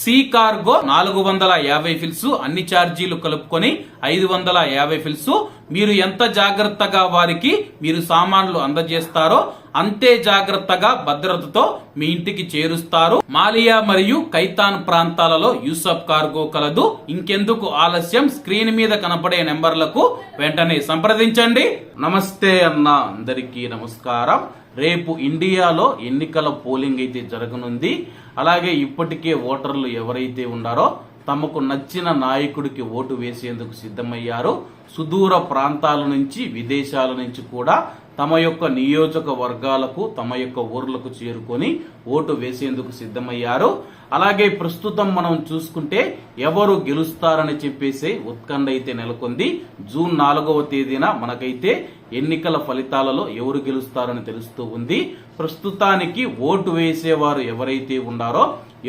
C cargo నాలుగు వందల యాభై ఫిల్స్ అన్ని ఛార్జీలు కలుపుకొని ఐదు వందల యాభై ఫిల్స్. మీరు ఎంత జాగ్రత్తగా వారికి మీరు సామాన్లు అందజేస్తారో అంతే జాగ్రత్తగా భద్రతతో మీ ఇంటికి చేరుస్తారు. మాలియా మరియు కైతాన్ ప్రాంతాలలో యూసఫ్ కార్గో కలదు. ఇంకెందుకు ఆలస్యం? స్క్రీన్ మీద కనపడే నెంబర్లకు వెంటనే సంప్రదించండి. నమస్తే అన్న అందరికీ నమస్కారం. రేపు ఇండియాలో ఎన్నికల పోలింగ్ అయితే జరగనుంది. అలాగే ఇప్పటికే ఓటర్లు ఎవరైతే ఉన్నారో తమకు నచ్చిన నాయకుడికి ఓటు వేసేందుకు సిద్ధమయ్యారో. సుదూర ప్రాంతాల నుంచి విదేశాల నుంచి కూడా తమ యొక్క నియోజకవర్గాలకు తమ యొక్క ఊర్లకు చేరుకొని ఓటు వేసేందుకు సిద్ధమయ్యారు. అలాగే ప్రస్తుతం మనం చూసుకుంటే ఎవరు గెలుస్తారని చెప్పేసి ఉత్కంఠ అయితే నెలకొంది. జూన్ నాలుగవ తేదీన మనకైతే ఎన్నికల ఫలితాలలో ఎవరు గెలుస్తారని తెలుస్తూ ఉంది. ప్రస్తుతానికి ఓటు వేసేవారు ఎవరైతే ఉన్నారో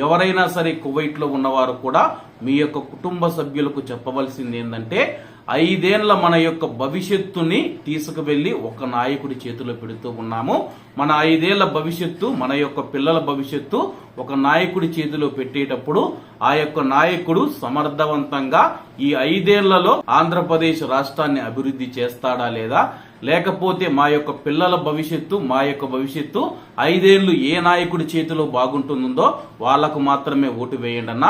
ఎవరైనా సరే కువైట్లో ఉన్నవారు కూడా మీ యొక్క కుటుంబ సభ్యులకు చెప్పవలసింది ఏంటంటే ఐదేళ్ళ మన యొక్క భవిష్యత్తుని తీసుకువెళ్ళి ఒక నాయకుడి చేతిలో పెడుతూ ఉన్నాము. మన ఐదేళ్ళ భవిష్యత్తు మన యొక్క పిల్లల భవిష్యత్తు ఒక నాయకుడి చేతిలో పెట్టేటప్పుడు ఆ యొక్క నాయకుడు సమర్థవంతంగా ఈ ఐదేళ్ళలో ఆంధ్రప్రదేశ్ రాష్ట్రాన్ని అభివృద్ధి చేస్తాడా లేదా లేకపోతే మా యొక్క పిల్లల భవిష్యత్తు మా యొక్క భవిష్యత్తు ఐదేళ్ళు ఏ నాయకుడి చేతిలో బాగుంటుందో వాళ్ళకు మాత్రమే ఓటు వేయండి అన్న.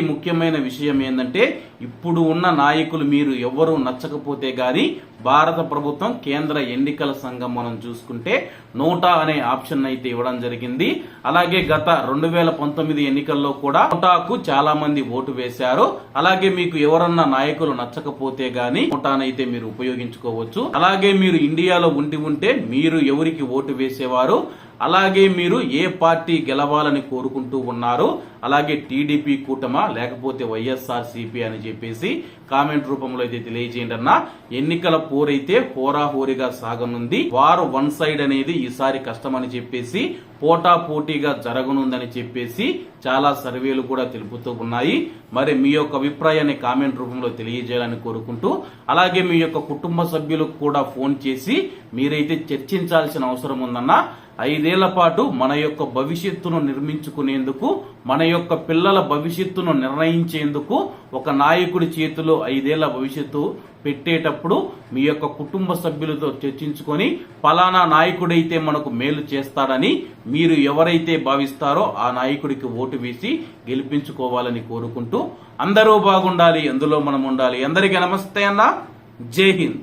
ముఖ్యమైన విషయం ఏంటంటే ఇప్పుడు ఉన్న నాయకులు మీరు ఎవరు నచ్చకపోతే గాని భారత ప్రభుత్వం కేంద్ర ఎన్నికల సంఘం మనం చూసుకుంటే నోటా అనే ఆప్షన్ అయితే ఇవ్వడం జరిగింది. అలాగే గత రెండు వేల పంతొమ్మిది ఎన్నికల్లో కూడా నోటాకు చాలా మంది ఓటు వేశారు. అలాగే మీకు ఎవరన్నా నాయకులు నచ్చకపోతే గాని నోటానైతే మీరు ఉపయోగించుకోవచ్చు. అలాగే మీరు ఇండియాలో ఉండి ఉంటే మీరు ఎవరికి ఓటు వేసేవారు? అలాగే మీరు ఏ పార్టీ గెలవాలని కోరుకుంటూ ఉన్నారో అలాగే టీడీపీ కూటమా లేకపోతే వైఎస్ఆర్ సిపి అని చెప్పేసి కామెంట్ రూపంలో అయితే తెలియజేయండి అన్న. ఎన్నికల పోరైతే హోరాహోరీగా సాగనుంది. వారు వన్ సైడ్ అనేది ఈసారి కష్టమని చెప్పేసి పోటా పోటీగా జరగనుందని చెప్పేసి చాలా సర్వేలు కూడా తెలుపుతూ ఉన్నాయి. మరి మీ యొక్క అభిప్రాయాన్ని కామెంట్ రూపంలో తెలియజేయాలని కోరుకుంటూ అలాగే మీ యొక్క కుటుంబ సభ్యులకు కూడా ఫోన్ చేసి మీరైతే చర్చించాల్సిన అవసరం ఉందన్న. ఐదేళ్ళ పాటు మన యొక్క భవిష్యత్తును నిర్మించుకునేందుకు మన యొక్క పిల్లల భవిష్యత్తును నిర్ణయించేందుకు ఒక నాయకుడి చేతిలో ఐదేళ్ళ భవిష్యత్తు పెట్టేటప్పుడు మీ యొక్క కుటుంబ సభ్యులతో చర్చించుకొని పలానా నాయకుడైతే మనకు మేలు చేస్తాడని మీరు ఎవరైతే భావిస్తారో ఆ నాయకుడికి ఓటు వేసి గెలిపించుకోవాలని కోరుకుంటూ అందరూ బాగుండాలి అందులో మనం ఉండాలి. అందరికీ నమస్తే అన్న. జై హింద్.